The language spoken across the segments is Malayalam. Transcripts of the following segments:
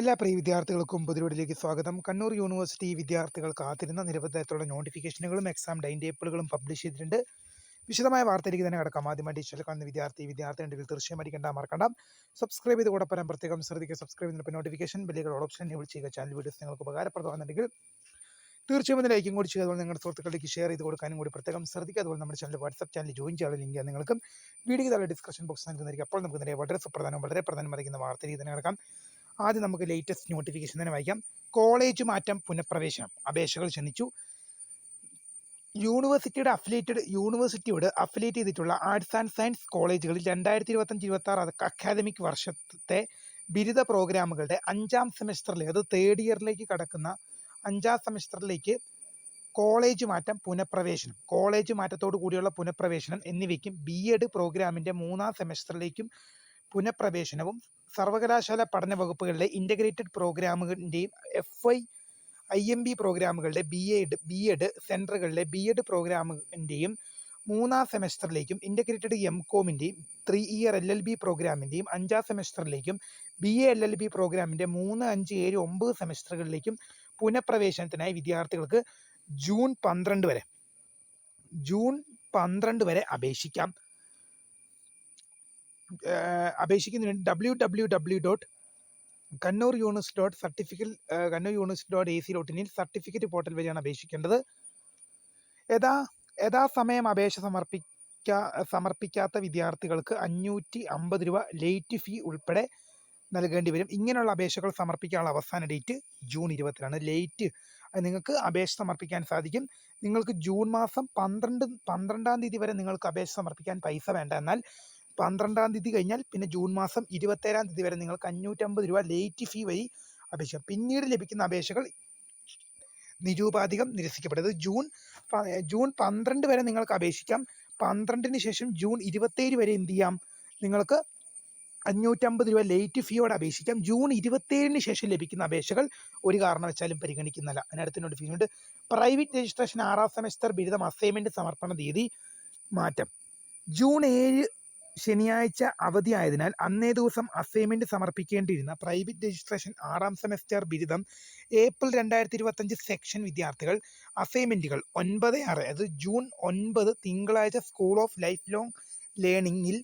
എല്ലാ പ്രിയ വിദ്യാർത്ഥികൾക്കും പുതിരോടിലേക്ക് സ്വാഗതം. കണ്ണൂർ യൂണിവേഴ്സിറ്റി വിദ്യാർത്ഥികൾ കാത്തിരുന്ന നിരവധി തരത്തിലുള്ള നോട്ടിഫിക്കേഷനുകളും എക്സാം ടൈം ടേബിളുകളും പബ്ലിഷ് ചെയ്തിട്ടുണ്ട്. വിശദമായ വാർത്തയിലേക്ക് തന്നെ കിടക്കാം. ആദ്യമായി ടീച്ചറിൽ കാണുന്ന വിദ്യാർത്ഥി വിദ്യാർത്ഥികളുണ്ടെങ്കിൽ തീർച്ചയായും അടിക്കേണ്ട മറക്കണ്ട. സബ്സ്ക്രൈബ് ചെയ്ത് കൂടെ പരം പ്രത്യേകം ശ്രദ്ധിക്കുക. സബ്സ്ക്രൈബ് ചെയ്തിട്ട് നോട്ടിഫിക്കേഷൻ ബില്ലുകൾ ഓപ്ഷൻ എനേബിൾ ചെയ്യുക. ചാനൽ വീഡിയോസ് നിങ്ങൾക്ക് ഉപകാരപ്രദമാണെന്നുണ്ടെങ്കിൽ തീർച്ചയായും ലൈക്കും കൂടി ചെയ്യുക. അതുപോലെ നിങ്ങളുടെ സുഹൃത്തുക്കളിലേക്ക് ഷെയർ ചെയ്ത് കൊടുക്കാനും കൂടി പ്രത്യേകം ശ്രദ്ധിക്കുക. അതുപോലെ നമ്മുടെ ചാനൽ വാട്സ്ആപ്പ് ചാനൽ ജോയിൻ ചെയ്യാനുള്ള ലിങ്ക് നിങ്ങൾക്കും വീഡിയോ താഴെ ഡിസ്ക്രിപ്ഷൻ ബോക്സ് നൽകുന്നതായിരിക്കും അപ്പോൾ നമുക്ക് നേരെ വളരെ സുപ്രധാനം വളരെ പ്രധാനം അറിയിക്കുന്ന വാർത്തയിലേക്ക് തന്നെ കിടക്കാം. ആദ്യം നമുക്ക് ലേറ്റസ്റ്റ് നോട്ടിഫിക്കേഷൻ തന്നെ വായിക്കാം. കോളേജ് മാറ്റം പുനഃപ്രവേശനം. അപേക്ഷകൾ ക്ഷണിച്ചു. യൂണിവേഴ്സിറ്റിയുടെ അഫിലേറ്റഡ് യൂണിവേഴ്സിറ്റിയോട് അഫിലേറ്റ് ചെയ്തിട്ടുള്ള ആർട്സ് ആൻഡ് സയൻസ് കോളേജുകളിൽ രണ്ടായിരത്തി ഇരുപത്തഞ്ച് ഇരുപത്തി ആറ് അക്കാദമിക് വർഷത്തെ ബിരുദ പ്രോഗ്രാമുകളുടെ അഞ്ചാം സെമസ്റ്ററിലെ അത് തേർഡ് ഇയറിലേക്ക് കടക്കുന്ന അഞ്ചാം സെമിസ്റ്ററിലേക്ക് കോളേജ് മാറ്റം പുനഃപ്രവേശനം. കോളേജ് മാറ്റത്തോടു കൂടിയുള്ള പുനഃപ്രവേശനം എന്നിവയ്ക്കും ബി എഡ് പ്രോഗ്രാമിന്റെ മൂന്നാം സെമസ്റ്ററിലേക്കും പുനഃപ്രവേശനവും സർവകലാശാല പഠന വകുപ്പുകളിലെ integrated പ്രോഗ്രാമുകളുടെയും F I I M B പ്രോഗ്രാമുകളുടെ ബി എഡ് ബി എഡ് സെന്ററുകളിലെ ബി എഡ് പ്രോഗ്രാമിന്റെയും മൂന്നാം സെമസ്റ്ററിലേക്കും integrated M കോമിന്റെയും three year L L B പ്രോഗ്രാമിന്റെയും അഞ്ചാം സെമസ്റ്ററിലേക്കും B A L L B പ്രോഗ്രാമിന്റെ മൂന്ന് അഞ്ച് ഏഴ് ഒമ്പത് സെമസ്റ്ററുകളിലേക്കും പുനഃപ്രവേശനത്തിനായി വിദ്യാർത്ഥികൾക്ക് ജൂൺ പന്ത്രണ്ട് വരെ ജൂൺ പന്ത്രണ്ട് വരെ അപേക്ഷിക്കാം. അപേക്ഷിക്കുന്നതിന് W W W dot Kannur unis dot certificate Kannur unis dot A C dot ഇനിൽ certificate portal വഴിയാണ് അപേക്ഷിക്കേണ്ടത്. യഥാ യഥാസമയം അപേക്ഷ സമർപ്പിക്കാ സമർപ്പിക്കാത്ത വിദ്യാർത്ഥികൾക്ക് അഞ്ഞൂറ്റി അമ്പത് രൂപ ലേറ്റ് ഫീ ഉൾപ്പെടെ നൽകേണ്ടി വരും. ഇങ്ങനെയുള്ള അപേക്ഷകൾ സമർപ്പിക്കാനുള്ള അവസാന ഡേറ്റ് ജൂൺ ഇരുപത്തിലാണ് ലേറ്റ് നിങ്ങൾക്ക് അപേക്ഷ സമർപ്പിക്കാൻ സാധിക്കും. നിങ്ങൾക്ക് ജൂൺ മാസം പന്ത്രണ്ട് പന്ത്രണ്ടാം തീയതി വരെ നിങ്ങൾക്ക് അപേക്ഷ സമർപ്പിക്കാൻ പൈസ വേണ്ട. എന്നാൽ പന്ത്രണ്ടാം തീയതി കഴിഞ്ഞാൽ പിന്നെ ജൂൺ മാസം ഇരുപത്തേഴാം തീയതി വരെ നിങ്ങൾക്ക് അഞ്ഞൂറ്റമ്പത് രൂപ ലേറ്റ് ഫീ വഴി അപേക്ഷ. പിന്നീട് ലഭിക്കുന്ന അപേക്ഷകൾ നിരൂപാധികം നിരസിക്കപ്പെടരുത് ജൂൺ ജൂൺ പന്ത്രണ്ട് വരെ നിങ്ങൾക്ക് അപേക്ഷിക്കാം. പന്ത്രണ്ടിന് ശേഷം ജൂൺ ഇരുപത്തേഴ് വരെ എന്ത് ചെയ്യാം? നിങ്ങൾക്ക് അഞ്ഞൂറ്റമ്പത് രൂപ ലേറ്റ് ഫീയോടെ അപേക്ഷിക്കാം. ജൂൺ ഇരുപത്തേഴിന് ശേഷം ലഭിക്കുന്ന അപേക്ഷകൾ ഒരു കാരണവശാലും പരിഗണിക്കുന്നില്ല അതിനടുത്ത് നോട്ടിഫിക്കേഷൻ ഉണ്ട്. പ്രൈവറ്റ് രജിസ്ട്രേഷൻ ആറാം സെമസ്റ്റർ ബിരുദം അസൈൻമെന്റ് സമർപ്പണ തീയതി മാറ്റം. ജൂൺ ഏഴ് ശനിയാഴ്ച അവധിയായതിനാൽ അന്നേ ദിവസം അസൈൻമെന്റ് സമർപ്പിക്കേണ്ടിയിരുന്ന പ്രൈവറ്റ് രജിസ്ട്രേഷൻ ആറാം സെമസ്റ്റർ ബിരുദം ഏപ്രിൽ രണ്ടായിരത്തി ഇരുപത്തഞ്ച് സെക്ഷൻ വിദ്യാർത്ഥികൾ അസൈൻമെന്റുകൾ ഒൻപത് ആറ് അത് ജൂൺ ഒൻപത് തിങ്കളാഴ്ച സ്കൂൾ ഓഫ് ലൈഫ് ലോങ് ലേണിംഗിൽ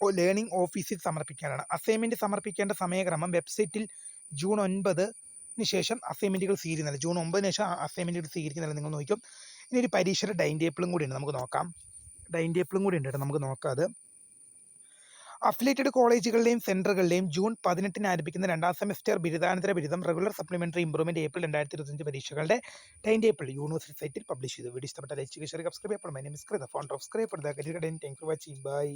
ലേണിംഗ് ഓഫീസിൽ സമർപ്പിക്കാനാണ്. അസൈൻമെന്റ് സമർപ്പിക്കേണ്ട സമയക്രമം വെബ്സൈറ്റിൽ ജൂൺ ഒൻപതിന് ശേഷം അസൈൻമെന്റുകൾ സ്വീകരിക്കുന്നില്ല. ജൂൺ ഒമ്പതിന് ശേഷം അസൈൻമെന്റുകൾ സ്വീകരിക്കുന്നില്ല നിങ്ങൾ നോക്കും ഇനി ഒരു പരീക്ഷയുടെ ടൈം ടേബിളും കൂടിയുണ്ട്. നമുക്ക് നോക്കാം. ഡൈൻ ടേബിളും കൂടി ഉണ്ട് നമുക്ക് നോക്കാം അത്. അഫിലേറ്റഡ് കോളേജുകളുടെയും സെന്ററുകളുടെയും ജൂൺ പതിനെട്ടിന് ആരംഭിക്കുന്ന രണ്ടാം സെമസ്റ്റർ ബിരുദാനന്തര ബിരുദം റെഗുലർ സപ്ലിമെന്ററി ഇംപ്രൂവ്മെന്റ് ഏപ്രിൽ രണ്ടായിരത്തി ഇരുപത്തഞ്ച് പരീക്ഷകളുടെ ടൈം ടേബിൾ യൂണിവേഴ്സിറ്റി സൈറ്റിൽ പബ്ലിഷ് ചെയ്തു. വീഡിയോ ഇഷ്ടപ്പെട്ട ലൈക്ക് ചെയ്യുക സബ്സ്ക്രൈബ് ചെയ്യപ്പെടും my name phone of scribe for the watching bye